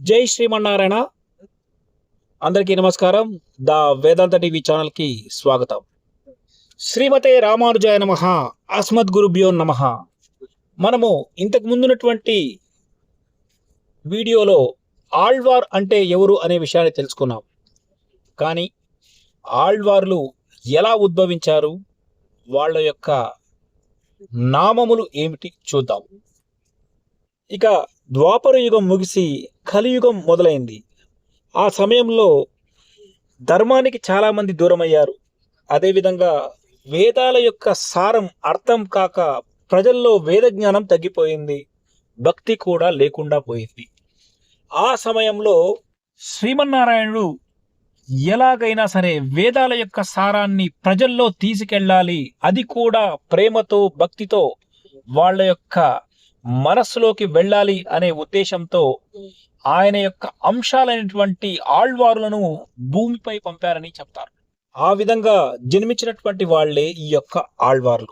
జై శ్రీమన్నారాయణ. అందరికీ నమస్కారం. ద వేదాంత టీవీ ఛానల్కి స్వాగతం. శ్రీమతే రామానుజాయ నమ. అస్మద్ గురుభ్యో నమ. మనము ఇంతకు ముందున్నటువంటి వీడియోలో ఆళ్వార్ అంటే ఎవరు అనే విషయాన్ని తెలుసుకున్నాం. కానీ ఆళ్వార్లు ఎలా ఉద్భవించారు? వాళ్ళ యొక్క నామములు ఏమిటి చూద్దాం. ఇక ద్వాపర యుగం ముగిసి కలియుగం మొదలైంది. ఆ సమయంలో ధర్మానికి చాలామంది దూరమయ్యారు. అదేవిధంగా వేదాల యొక్క సారం అర్థం కాక ప్రజల్లో వేద జ్ఞానం తగ్గిపోయింది. భక్తి కూడా లేకుండా పోయింది. ఆ సమయంలో శ్రీమన్నారాయణుడు ఎలాగైనా సరే వేదాల యొక్క సారాన్ని ప్రజల్లో తీసుకెళ్ళాలి. అది కూడా ప్రేమతో భక్తితో వాళ్ళ యొక్క మనస్సులోకి వెళ్ళాలి అనే ఉద్దేశంతో ఆయన యొక్క అంశాలైనటువంటి ఆళ్వారులను భూమిపై పంపారని చెప్తారు. ఆ విధంగా జన్మించినటువంటి వాళ్ళే ఈ యొక్క ఆళ్వార్లు.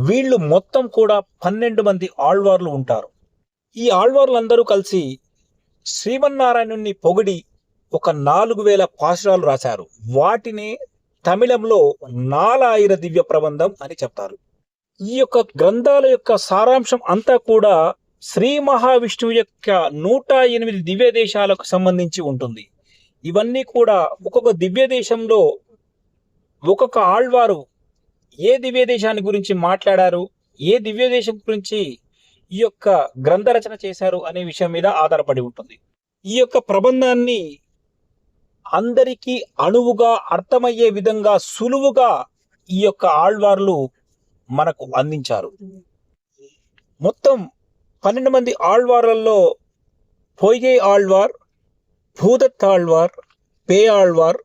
వీళ్ళు మొత్తం కూడా పన్నెండు మంది ఆళ్వార్లు ఉంటారు. ఈ ఆళ్వార్లందరూ కలిసి శ్రీమన్నారాయణుణ్ణి పొగిడి ఒక నాలుగు వేల పాశురాలు రాశారు. వాటిని తమిళంలో నాలాయిర దివ్య ప్రబంధం అని చెప్తారు. ఈ యొక్క గ్రంథాల యొక్క సారాంశం అంతా కూడా శ్రీ మహావిష్ణువు యొక్క నూట ఎనిమిది దివ్య దేశాలకు సంబంధించి ఉంటుంది. ఇవన్నీ కూడా ఒక్కొక్క దివ్య దేశంలో ఒక్కొక్క ఆళ్వారు ఏ దివ్య దేశాన్ని గురించి మాట్లాడారు ఏ దివ్య దేశం గురించి ఈ యొక్క గ్రంథ రచన చేశారు అనే విషయం మీద ఆధారపడి ఉంటుంది. ఈ యొక్క ప్రబంధాన్ని అందరికీ అణువుగా అర్థమయ్యే విధంగా సులువుగా ఈ యొక్క ఆళ్వార్లు మనకు అందించారు. మొత్తం పన్నెండు మంది ఆళ్వార్లలో పొయ్గై ఆళ్వార్ భూదత్ ఆళ్వార్ పే ఆళ్వార్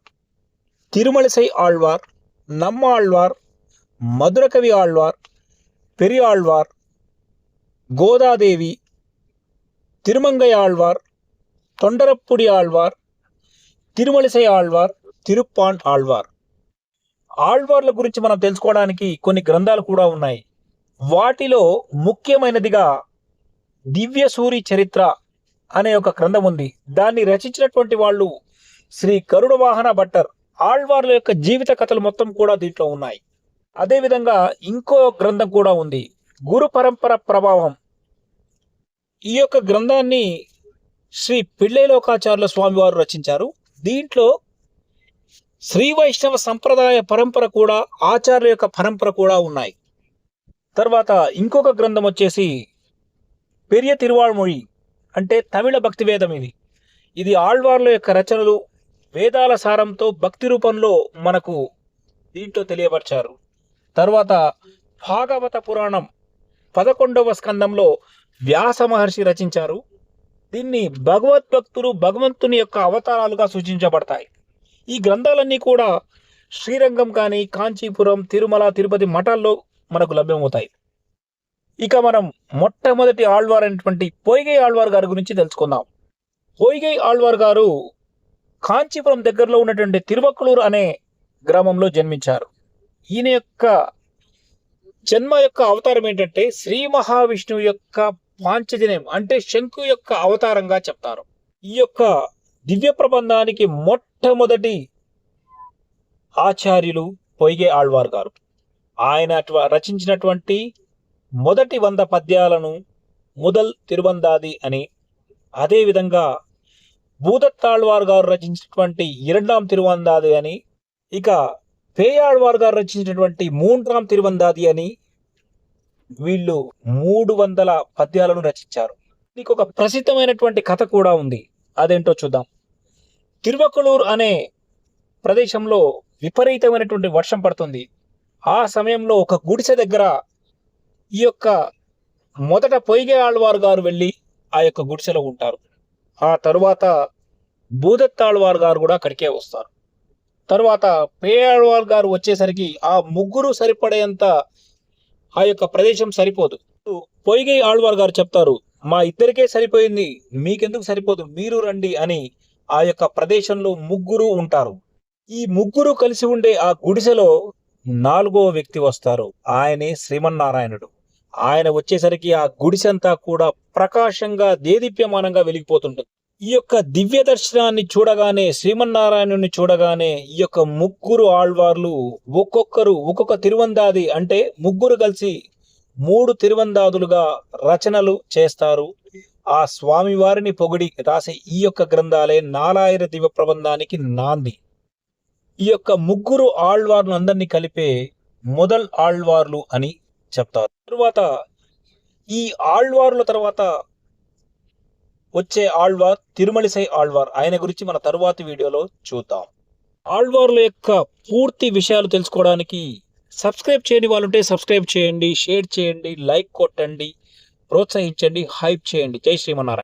తిరుమలసై ఆళ్వార్ నమ్మ ఆళ్వార్ మధురకవి ఆళ్వార్ పెరి ఆళ్వార్ గోదాదేవి తిరుమంగై ఆళ్వార్ తొండరప్పుడి ఆళ్వార్ తిరుమలసై ఆళ్వార్ తిరుప్పాన్ ఆళ్వార్. ఆళ్వార్ల గురించి మనం తెలుసుకోవడానికి కొన్ని గ్రంథాలు కూడా ఉన్నాయి. వాటిలో ముఖ్యమైనదిగా దివ్య సూరి చరిత్ర అనే ఒక గ్రంథం ఉంది. దాన్ని రచించినటువంటి వాళ్ళు శ్రీ కరుణ వాహన భట్టర్. ఆళ్వార్ల యొక్క జీవిత కథలు మొత్తం కూడా దీంట్లో ఉన్నాయి. అదేవిధంగా ఇంకో గ్రంథం కూడా ఉంది. గురు పరంపర ప్రభావం. ఈ యొక్క గ్రంథాన్ని శ్రీ పిళ్ళైలోకాచార్యుల స్వామివారు రచించారు. దీంట్లో శ్రీ వైష్ణవ సంప్రదాయ పరంపర కూడా ఆచార్య యొక్క పరంపర కూడా ఉన్నాయి. తర్వాత ఇంకొక గ్రంథం వచ్చేసి పెరియ తిరువాళ్మొഴി అంటే తమిళ భక్తి వేదం ఇది. ఇది ఆళ్వార్ల యొక్క రచనలు వేదాల సారంతో భక్తి రూపంలో మనకు దీంట్లో తెలియపరిచారు. తర్వాత భాగవత పురాణం పదకొండవ స్కందంలో వ్యాస మహర్షి రచించారు. దీన్ని భగవద్భక్తులు భగవంతుని యొక్క అవతారాలుగా సూచించబడతాయి. ఈ గ్రంథాలన్నీ కూడా శ్రీరంగం కానీ కాంచీపురం తిరుమల తిరుపతి మఠాల్లో మనకు లభ్యమవుతాయి. ఇక మనం మొట్టమొదటి ఆళ్వార్ అయినటువంటి పొయ్గై ఆళ్వార్ గారి గురించి తెలుసుకుందాం. పొయిగై ఆళ్వార్ గారు కాంచీపురం దగ్గరలో ఉన్నటువంటి తిరువక్కలూరు అనే గ్రామంలో జన్మించారు. ఈయన యొక్క జన్మ యొక్క అవతారం ఏంటంటే శ్రీ మహావిష్ణువు యొక్క పాంచజన్యం అంటే శంకు యొక్క అవతారంగా చెప్తారు. ఈ యొక్క దివ్య ప్రబంధానికి మొట్టమొదటి ఆచార్యులు పొయ్గే ఆళ్వార్ గారు. ఆయన రచించినటువంటి మొదటి వంద పద్యాలను ముదల్ తిరువందాది అని అదేవిధంగా భూదత్తాళ్వార్ గారు రచించినటువంటి ఇరండాం తిరువందాది అని ఇక పేయాళ్వార్ గారు రచించినటువంటి మూండ్రాం తిరువందాది అని వీళ్ళు మూడు వందల పద్యాలను రచించారు. నీకు ఒక ప్రసిద్ధమైనటువంటి కథ కూడా ఉంది. అదేంటో చూద్దాం. తిరువకలూరు అనే ప్రదేశంలో విపరీతమైనటువంటి వర్షం పడుతుంది. ఆ సమయంలో ఒక గుడిసె దగ్గర ఈ యొక్క మొదట పొయ్గే ఆళ్వారు గారు వెళ్ళి ఆ యొక్క గుడిసెలో ఉంటారు. ఆ తరువాత భూదత్తాళ్వారు గారు కూడా అక్కడికే వస్తారు. తరువాత పేయాళ్వారు గారు వచ్చేసరికి ఆ ముగ్గురు సరిపడేంత ఆ యొక్క ప్రదేశం సరిపోదు. పొయ్గే ఆళ్వార్ గారు చెప్తారు మా ఇద్దరికే సరిపోయింది మీకెందుకు సరిపోదు? మీరు రండి అని ఆ యొక్క ప్రదేశంలో ముగ్గురు ఉంటారు. ఈ ముగ్గురు కలిసి ఉండే ఆ గుడిసెలో నాలుగో వ్యక్తి వస్తారు ఆయనే శ్రీమన్నారాయణుడు. ఆయన వచ్చేసరికి ఆ గుడిసంతా కూడా ప్రకాశంగా దేదీప్యమానంగా వెలిగిపోతుంటుంది. ఈ యొక్క దివ్య దర్శనాన్ని చూడగానే శ్రీమన్నారాయణుని చూడగానే ఈ యొక్క ముగ్గురు ఆళ్వార్లు ఒక్కొక్కరు ఒక్కొక్క తిరువందాది అంటే ముగ్గురు కలిసి మూడు తిరువందాదులుగా రచనలు చేస్తారు. ఆ స్వామివారిని పొగిడి రాసే ఈ యొక్క గ్రంథాలే నారాయణ దివ్య ప్రబంధానికి నాంది. ఈ యొక్క ముగ్గురు ఆళ్వార్లు అందరినీ కలిపే మొదల్ ఆళ్వార్లు అని చెప్తారు. తరువాత ఈ ఆళ్వార్ల తర్వాత వచ్చే ఆళ్వార్ తిరుమలిసై ఆళ్వార్. ఆయన గురించి మన తరువాతి వీడియోలో చూద్దాం. ఆళ్వార్ల యొక్క పూర్తి విషయాలు తెలుసుకోవడానికి సబ్స్క్రైబ్ చేయని వాళ్ళు ఉంటే సబ్స్క్రైబ్ చేయండి షేర్ చేయండి లైక్ కొట్టండి ప్రోత్సహించండి హైప్ చేయండి. జై శ్రీమన్నారాయణ.